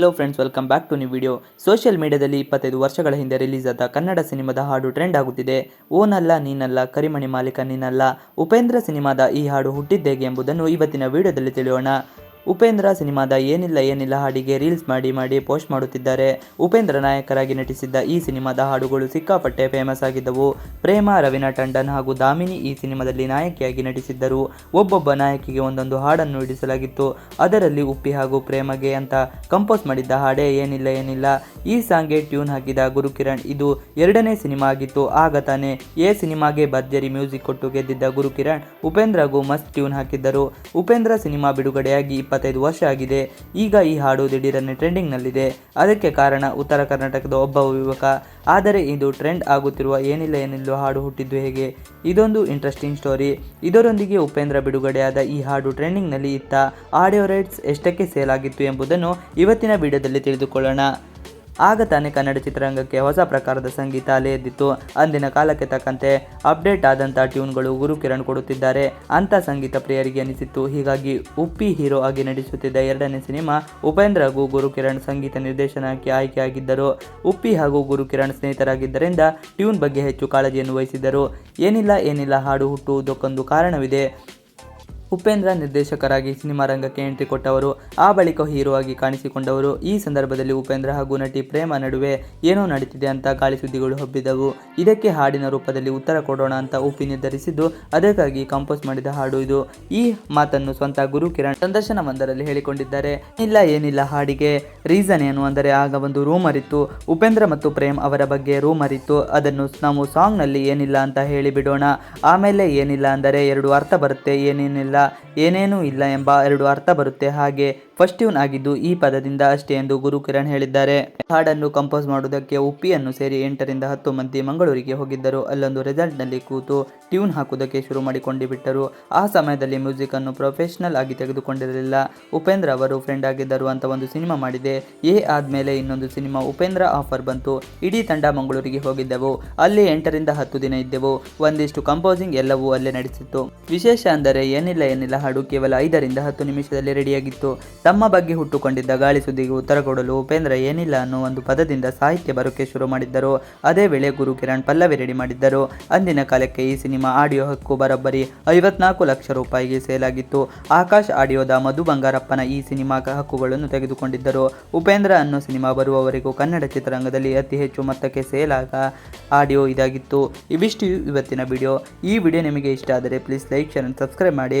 Hello friends welcome back to new video social ಮೀಡಿಯಾದಲ್ಲಿ ಇಪ್ಪತ್ತೈದು ವರ್ಷಗಳ ಹಿಂದೆ ರಿಲೀಸ್ ಆದ ಕನ್ನಡ ಸಿನಿಮಾದ ಹಾಡು ಟ್ರೆಂಡ್ ಆಗುತ್ತಿದೆ. ಓನಲ್ಲ ನೀನಲ್ಲ ಕರಿಮಣಿ ಮಾಲೀಕ ನೀನಲ್ಲ ಉಪೇಂದ್ರ ಸಿನಿಮಾದ ಈ ಹಾಡು ಹುಟ್ಟಿದ್ದೇಗೆ ಎಂಬುದನ್ನು ಇವತ್ತಿನ ವಿಡಿಯೋದಲ್ಲಿ ತಿಳಿಯೋಣ. ಉಪೇಂದ್ರ ಸಿನಿಮಾದ ಏನಿಲ್ಲ ಏನಿಲ್ಲ ಹಾಡಿಗೆ ರೀಲ್ಸ್ ಮಾಡಿ ಮಾಡಿ ಪೋಸ್ಟ್ ಮಾಡುತ್ತಿದ್ದಾರೆ. ಉಪೇಂದ್ರ ನಾಯಕರಾಗಿ ನಟಿಸಿದ್ದ ಈ ಸಿನಿಮಾದ ಹಾಡುಗಳು ಸಿಕ್ಕಾಪಟ್ಟೆ ಫೇಮಸ್ ಆಗಿದ್ದವು. ಪ್ರೇಮ, ರವೀನಾ ಟಂಡನ್ ಹಾಗೂ ದಾಮಿನಿ ಈ ಸಿನಿಮಾದಲ್ಲಿ ನಾಯಕಿಯಾಗಿ ನಟಿಸಿದ್ದರು. ಒಬ್ಬೊಬ್ಬ ನಾಯಕಿಗೆ ಒಂದೊಂದು ಹಾಡನ್ನು ಇಡಿಸಲಾಗಿತ್ತು. ಅದರಲ್ಲಿ ಉಪ್ಪಿ ಹಾಗೂ ಪ್ರೇಮಗೆ ಅಂತ ಕಂಪೋಸ್ ಮಾಡಿದ್ದ ಹಾಡೇ ಏನಿಲ್ಲ ಏನಿಲ್ಲ. ಈ ಸಾಂಗ್ಗೆ ಟ್ಯೂನ್ ಹಾಕಿದ ಗುರುಕಿರಣ್ ಇದು ಎರಡನೇ ಸಿನಿಮಾ ಆಗಿತ್ತು. ಆಗ ತಾನೇ ಎ ಸಿನಿಮಾಗೆ ಭರ್ಜರಿ ಮ್ಯೂಸಿಕ್ ಕೊಟ್ಟು ಗೆದ್ದಿದ್ದ ಗುರುಕಿರಣ್ ಉಪೇಂದ್ರಗೂ ಮಸ್ತ್ ಟ್ಯೂನ್ ಹಾಕಿದ್ದರು. ಉಪೇಂದ್ರ ಸಿನಿಮಾ ಬಿಡುಗಡೆಯಾಗಿ ಇಪ್ಪತ್ತೈದು ವರ್ಷ ಆಗಿದೆ. ಈಗ ಈ ಹಾಡು ದಿಢೀರನೆ ಟ್ರೆಂಡಿಂಗ್ನಲ್ಲಿದೆ. ಅದಕ್ಕೆ ಕಾರಣ ಉತ್ತರ ಕರ್ನಾಟಕದ ಒಬ್ಬ ಯುವಕ. ಆದರೆ ಇದು ಟ್ರೆಂಡ್ ಆಗುತ್ತಿರುವ ಏನಿಲ್ಲ ಏನಿಲ್ಲ ಹಾಡು ಹುಟ್ಟಿದ್ದು ಹೇಗೆ? ಇದೊಂದು ಇಂಟ್ರೆಸ್ಟಿಂಗ್ ಸ್ಟೋರಿ. ಇದರೊಂದಿಗೆ ಉಪೇಂದ್ರ ಬಿಡುಗಡೆಯಾದ ಈ ಹಾಡು ಟ್ರೆಂಡಿಂಗ್ನಲ್ಲಿ ಇತ್ತ. ಆಡಿಯೋ ರೈಟ್ಸ್ ಎಷ್ಟಕ್ಕೆ ಸೇಲ್ ಆಗಿತ್ತು ಎಂಬುದನ್ನು ಇವತ್ತಿನ ವಿಡಿಯೋದಲ್ಲಿ ತಿಳಿದುಕೊಳ್ಳೋಣ. ಆಗ ತಾನೇ ಕನ್ನಡ ಚಿತ್ರರಂಗಕ್ಕೆ ಹೊಸ ಪ್ರಕಾರದ ಸಂಗೀತ ಅಲೆ ಅಂದಿನ ಕಾಲಕ್ಕೆ ತಕ್ಕಂತೆ ಅಪ್ಡೇಟ್ ಆದಂಥ ಟ್ಯೂನ್ಗಳು ಗುರು ಕಿರಣ್ ಕೊಡುತ್ತಿದ್ದಾರೆ. ಅಂಥ ಸಂಗೀತ ಪ್ರಿಯರಿಗೆ ಅನಿಸಿತ್ತು. ಹೀಗಾಗಿ ಉಪ್ಪಿ ಹೀರೋ ಆಗಿ ನಟಿಸುತ್ತಿದ್ದ ಎರಡನೇ ಸಿನಿಮಾ ಉಪೇಂದ್ರ ಹಾಗೂ ಗುರು ಕಿರಣ್ ಸಂಗೀತ ನಿರ್ದೇಶನಕ್ಕೆ ಆಯ್ಕೆಯಾಗಿದ್ದರು. ಉಪ್ಪಿ ಹಾಗೂ ಗುರುಕಿರಣ್ ಸ್ನೇಹಿತರಾಗಿದ್ದರಿಂದ ಟ್ಯೂನ್ ಬಗ್ಗೆ ಹೆಚ್ಚು ಕಾಳಜಿಯನ್ನು ವಹಿಸಿದ್ದರು. ಏನಿಲ್ಲ ಏನಿಲ್ಲ ಹಾಡು ಹುಟ್ಟುವುದಕ್ಕೊಂದು ಕಾರಣವಿದೆ. ಉಪೇಂದ್ರ ನಿರ್ದೇಶಕರಾಗಿ ಸಿನಿಮಾ ರಂಗಕ್ಕೆ ಎಂಟ್ರಿ ಕೊಟ್ಟವರು, ಆ ಬಳಿಕ ಹೀರೋ ಆಗಿ ಕಾಣಿಸಿಕೊಂಡವರು. ಈ ಸಂದರ್ಭದಲ್ಲಿ ಉಪೇಂದ್ರ ಹಾಗೂ ನಟಿ ಪ್ರೇಮ ನಡುವೆ ಏನೋ ನಡೀತಿದೆ ಅಂತ ಗಾಳಿ ಸುದ್ದಿಗಳು ಹಬ್ಬಿದವು. ಇದಕ್ಕೆ ಹಾಡಿನ ರೂಪದಲ್ಲಿ ಉತ್ತರ ಕೊಡೋಣ ಅಂತ ಉಪಿ ನಿರ್ಧರಿಸಿದ್ದು, ಅದಕ್ಕಾಗಿ ಕಂಪೋಸ್ ಮಾಡಿದ ಹಾಡು ಇದು. ಈ ಮಾತನ್ನು ಸ್ವಂತ ಗುರು ಕಿರಣ್ ಸಂದರ್ಶನವೊಂದರಲ್ಲಿ ಹೇಳಿಕೊಂಡಿದ್ದಾರೆ. ಇಲ್ಲ ಏನಿಲ್ಲ ಹಾಡಿಗೆ. ರೀಸನ್ ಏನು ಅಂದರೆ ಆಗ ಒಂದು ರೂಮರ್ ಇತ್ತು. ಉಪೇಂದ್ರ ಮತ್ತು ಪ್ರೇಮ್ ಅವರ ಬಗ್ಗೆ ರೂಮರ್ ಇತ್ತು. ಅದನ್ನು ನಾವು ಸಾಂಗ್ನಲ್ಲಿ ಏನಿಲ್ಲ ಅಂತ ಹೇಳಿ ಬಿಡೋಣ ಆಮೇಲೆ ಏನಿಲ್ಲ ಅಂದರೆ ಎರಡು ಅರ್ಥ ಬರುತ್ತೆ. ಏನೇನಿಲ್ಲ ಏನೇನೂ ಇಲ್ಲ ಎಂಬ ಎರಡು ಅರ್ಥ ಬರುತ್ತೆ. ಹಾಗೆ ಫಸ್ಟ್ ಟ್ಯೂನ್ ಆಗಿದ್ದು ಈ ಪದದಿಂದ ಅಷ್ಟೇ ಎಂದು ಗುರು ಕಿರಣ್ ಹೇಳಿದ್ದಾರೆ. ಹಾಡನ್ನು ಕಂಪೋಸ್ ಮಾಡುವುದಕ್ಕೆ ಉಪ್ಪಿಯನ್ನು ಸೇರಿ ಎಂಟರಿಂದ ಹತ್ತು ಮಂದಿ ಮಂಗಳೂರಿಗೆ ಹೋಗಿದ್ದರು. ಅಲ್ಲೊಂದು ರೆಸಾರ್ಟ್ನಲ್ಲಿ ಕೂತು ಟ್ಯೂನ್ ಹಾಕುವುದಕ್ಕೆ ಶುರು ಮಾಡಿಕೊಂಡು ಬಿಟ್ಟರು. ಆ ಸಮಯದಲ್ಲಿ ಮ್ಯೂಸಿಕ್ ಅನ್ನು ಪ್ರೊಫೆಷನಲ್ ಆಗಿ ತೆಗೆದುಕೊಂಡಿರಲಿಲ್ಲ. ಉಪೇಂದ್ರ ಅವರು ಫ್ರೆಂಡ್ ಆಗಿದ್ದರು ಅಂತ ಒಂದು ಸಿನಿಮಾ ಮಾಡಿದೆ. ಎ ಆದ್ಮೇಲೆ ಇನ್ನೊಂದು ಸಿನಿಮಾ ಉಪೇಂದ್ರ ಆಫರ್ ಬಂತು. ಇಡೀ ತಂಡ ಮಂಗಳೂರಿಗೆ ಹೋಗಿದ್ದೆವು. ಅಲ್ಲಿ ಎಂಟರಿಂದ ಹತ್ತು ದಿನ ಇದ್ದೆವು. ಒಂದಿಷ್ಟು ಕಂಪೋಸಿಂಗ್ ಎಲ್ಲವೂ ಅಲ್ಲೇ ನಡೆಸಿತ್ತು. ವಿಶೇಷ ಅಂದರೆ ಏನಿಲ್ಲ ಏನಿಲ್ಲ ಹಾಡು ಕೇವಲ ಐದರಿಂದ ಹತ್ತು ನಿಮಿಷದಲ್ಲಿ ರೆಡಿಯಾಗಿತ್ತು. ತಮ್ಮ ಬಗ್ಗೆ ಹುಟ್ಟುಕೊಂಡಿದ್ದ ಗಾಳಿ ಸುದ್ದಿಗೆ ಉತ್ತರ ಕೊಡಲು ಉಪೇಂದ್ರ ಏನಿಲ್ಲ ಅನ್ನೋ ಒಂದು ಪದದಿಂದ ಸಾಹಿತ್ಯ ಬರೋಕೆ ಶುರು ಮಾಡಿದ್ದರು. ಅದೇ ವೇಳೆ ಗುರು ಕಿರಣ್ ಪಲ್ಲವಿ ರೆಡಿ ಮಾಡಿದ್ದರು. ಅಂದಿನ ಕಾಲಕ್ಕೆ ಈ ಸಿನಿಮಾ ಆಡಿಯೋ ಹಕ್ಕು ಬರೋಬ್ಬರಿ ಐವತ್ನಾಲ್ಕು ಲಕ್ಷ ರೂಪಾಯಿಗೆ ಸೇಲ್ ಆಗಿತ್ತು. ಆಕಾಶ್ ಆಡಿಯೋದ ಮಧು ಬಂಗಾರಪ್ಪನ ಈ ಸಿನಿಮಾ ಹಕ್ಕುಗಳನ್ನು ತೆಗೆದುಕೊಂಡಿದ್ದರು. ಉಪೇಂದ್ರ ಅನ್ನೋ ಸಿನಿಮಾ ಬರುವವರೆಗೂ ಕನ್ನಡ ಚಿತ್ರರಂಗದಲ್ಲಿ ಅತಿ ಹೆಚ್ಚು ಮೊತ್ತಕ್ಕೆ ಸೇಲ್ ಆಗ ಆಡಿಯೋ ಇದಾಗಿತ್ತು. ಇವಿಷ್ಟು ಇವತ್ತಿನ ವಿಡಿಯೋ. ಈ ವಿಡಿಯೋ ನಿಮಗೆ ಇಷ್ಟ ಆದರೆ ಪ್ಲೀಸ್ ಲೈಕ್, ಶೇರ್ ಸಬ್ಸ್ಕ್ರೈಬ್ ಮಾಡಿ.